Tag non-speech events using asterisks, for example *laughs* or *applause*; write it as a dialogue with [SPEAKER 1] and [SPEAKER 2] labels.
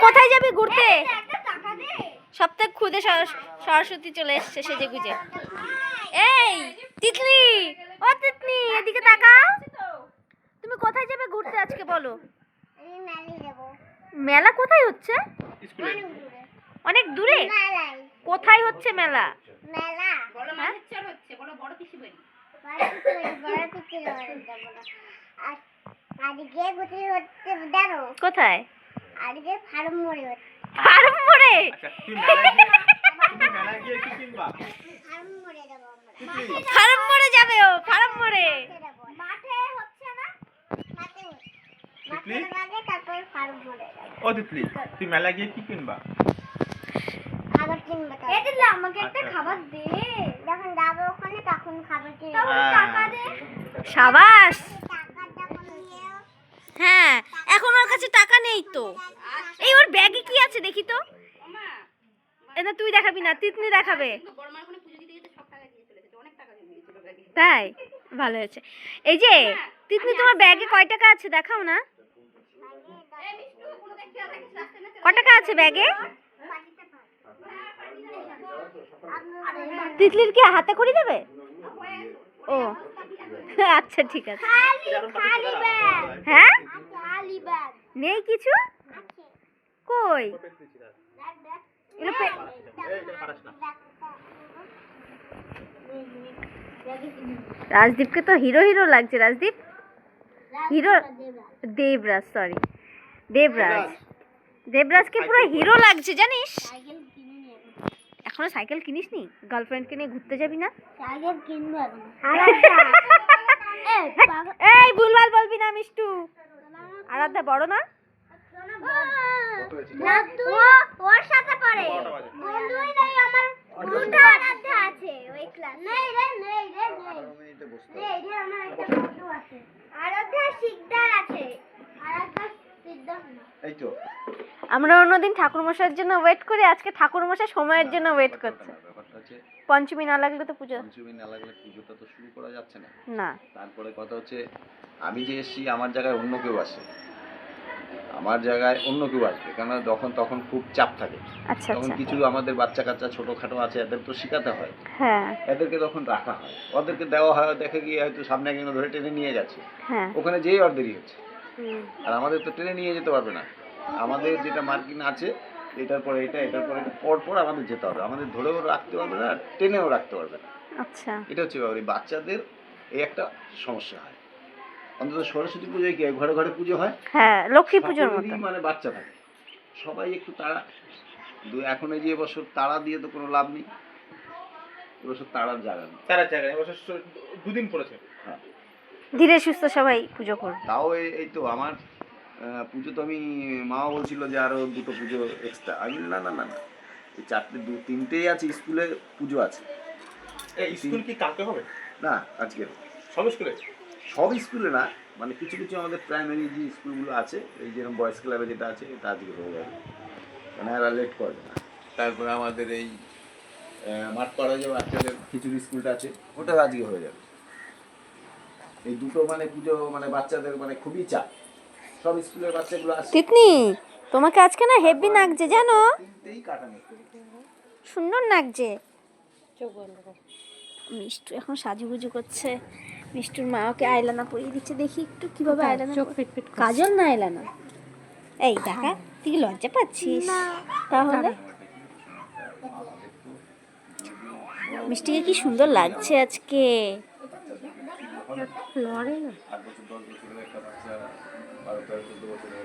[SPEAKER 1] কোথায় যাবি ঘুরতে? সপ্তাহে খুদে সর- সরস্বতী চলে এসছে সেজে গুজে এই তিতলি! ও তিতলি এদিকে তাকাও। তুমি কোথায় যাবে ঘুরতে আজকে বলো?
[SPEAKER 2] আমি মেলে
[SPEAKER 1] কোথায় হচ্ছে?
[SPEAKER 2] অনেক দূরে
[SPEAKER 1] অনেক দূরে?
[SPEAKER 2] মেলাই
[SPEAKER 1] কোথায় হচ্ছে মেলা?
[SPEAKER 2] মেলা।
[SPEAKER 1] হ্যাঁ?
[SPEAKER 2] কোথায়? আজকে ফার্ম মোড়ে
[SPEAKER 1] ফার্ম মোড়ে?
[SPEAKER 3] আচ্ছা
[SPEAKER 2] ফার্ম মোড়ে যাব
[SPEAKER 1] ও ফার্ম মোড়ে।
[SPEAKER 2] মাঠে হচ্ছে না মাঠে
[SPEAKER 3] তিতলি?
[SPEAKER 2] মাঠের তারপর ফার্ম মোড়ে
[SPEAKER 3] ও তিতলি তুই মেলায় গিয়ে কি কিনবা?
[SPEAKER 2] খাবার কিনবে এই দিলে আমাকে একটা
[SPEAKER 3] আচ্ছা।
[SPEAKER 2] খাবার দে। যখন যাব ওখানে তখন খাবার কিনবে।
[SPEAKER 3] হ্যাঁ।
[SPEAKER 2] টাকা দে।
[SPEAKER 1] সাবাস। হ্যাঁ এখন ওর কাছে টাকা নেই তো। এই ওর ব্যাগে কি আছে দেখি তো। এটা তুই দেখাবি না তিতনি দেখাবে। তাই? ভালো হয়েছে। এই যে তিতনি তোমার ব্যাগে কয় টাকা আছে দেখাও না। ক টাকা আছে ব্যাগে তিতলির কি হাতে করে দেবে? ও আচ্ছা ঠিক আছে। হ্যাঁ? নেই কিছু? কই? রাজদীপকে তো হিরো হিরো লাগছে রাজদীপ। হিরো দেবরাজ। সরি দেবরাজ। দেবরাজকে পুরো হিরো লাগছে জানিস? এখনও সাইকেল কিনিসনি? গার্লফ্রেন্ডকে নিয়ে ঘুরতে যাবি না?
[SPEAKER 2] সাইকেল কিনবো এখন। *laughs*
[SPEAKER 1] এই ভুলভাল বলবি না মিষ্টু। আরাধ্যা বড় না?
[SPEAKER 2] না ওর সাথে পড়ে। বন্ধুই নাই আমার দুটো আরাধ্যা আছে ওই ক্লাস নেই রে নেই রে নেই। নেই রে আমার একটা বন্ধু আছে। আরাধ্যা শিকদার আছে। আরাধ্যা
[SPEAKER 3] এই তো
[SPEAKER 1] আমরা অন্যদিন ঠাকুরমশাইয়ের জন্য ওয়েট করি আজকে ঠাকুরমশাই সময়ের জন্য ওয়েট করছে।
[SPEAKER 4] ব্যাপারটা হচ্ছে
[SPEAKER 1] পঞ্চমী না লাগলে তো পুজো
[SPEAKER 4] পঞ্চমী না লাগলে পুজোটা তো শুরু করা যাচ্ছে না।
[SPEAKER 1] না।
[SPEAKER 4] তারপরে কথা হচ্ছে আমি যে এসছি আমার জায়গায় অন্য কেউ আসে। আমার জায়গায় অন্য কেউ আসবে কেননা যখন তখন খুব চাপ থাকে।
[SPEAKER 1] আচ্ছা
[SPEAKER 4] তখন
[SPEAKER 1] আচ্ছা।
[SPEAKER 4] কিছু আমাদের বাচ্চা কাচ্চা ছোটোখাটো আছে এদের তো শেখাতে হয়।
[SPEAKER 1] হ্যাঁ।
[SPEAKER 4] এদেরকে তখন রাখা হয়। ওদেরকে দেওয়া হয় দেখে গিয়ে হয়তো সামনে একজন ধরে টেনে নিয়ে যাচ্ছে
[SPEAKER 1] হ্যাঁ।
[SPEAKER 4] ওখানে যেই দেরি হচ্ছে আর আমাদের তো ট্রেনে নিয়ে যেতে পারবে না। আমাদের যেটা মার্কিং আছে এটার পরে এটা এটার পরে এটা পর পর আমাদের যেতে হবে। আমাদের ধরেও রাখতে পারবে না আর টেনেও রাখতে পারবে না।
[SPEAKER 1] আচ্ছা।
[SPEAKER 4] এটা হচ্ছে ব্যাপার। বাচ্চাদের এই একটা সমস্যা হয়। অন্তত সরস্বতী পুজোয় কি ঘরে ঘরে পুজো হয়?
[SPEAKER 1] হ্যাঁ লক্ষ্মী পুজোর মতো।
[SPEAKER 4] মানে বাচ্চা থাকে। সবাই একটু তাড়া দু এখন এই যে এবছর তাড়া দিয়ে তো কোনো লাভ নেই। এবছর তাড়ার জায়গা নেই
[SPEAKER 3] তারা জায়গায় এবছর দুদিন পড়েছে।
[SPEAKER 4] হ্যাঁ।
[SPEAKER 1] ধীরে সুস্থ সবাই পুজো করবে।
[SPEAKER 4] তাও এই- তো আমার পুজো তো আমি মাও বলছিল যে আরও দুটো পুজো এক্সট্রা আমি না না না না এই চারটে দু তিনটেই আছে স্কুলে পুজো আছে।
[SPEAKER 3] এই স্কুল কি কালকে হবে?
[SPEAKER 4] না আজকে
[SPEAKER 3] সব স্কুলে?
[SPEAKER 4] সব স্কুলে না মানে কিছু কিছু আমাদের প্রাইমারি যে স্কুলগুলো আছে এই যেরকম বয়েজ ক্লাবে যেটা আছে এটা আজকে হয়ে যাবে মানে এরা লেট করবে না। তারপরে আমাদের এই মাঠপাড়া যে বাচ্চাদের খিচুড়ি স্কুলটা আছে ওটা আজকে হয়ে যাবে। এই দুটো মানে পুজো মানে বাচ্চাদের মানে খুবই চাপ। সব স্কুলের বাচ্চাগুলো আসছে
[SPEAKER 1] তিতনি তোমাকে আজকে না হেভি লাগছে জানো? সুন্দর লাগছে মিষ্টু এখন সাজুগুজু করছে। মিষ্টুর মা ওকে আইলানা পরিয়ে দিচ্ছে। দেখি একটু কীভাবে আইলানা চোখ ফিটফিট কাজল না আইলানা এই দেখা তুই লজ্জা পাচ্ছিস? তাহলে? মিষ্টিকে কি সুন্দর লাগছে আজকে। লড়ে না।
[SPEAKER 4] আট বছর দশ বছরের একটা বাচ্চা বারো তেরো চোদ্দ বছরের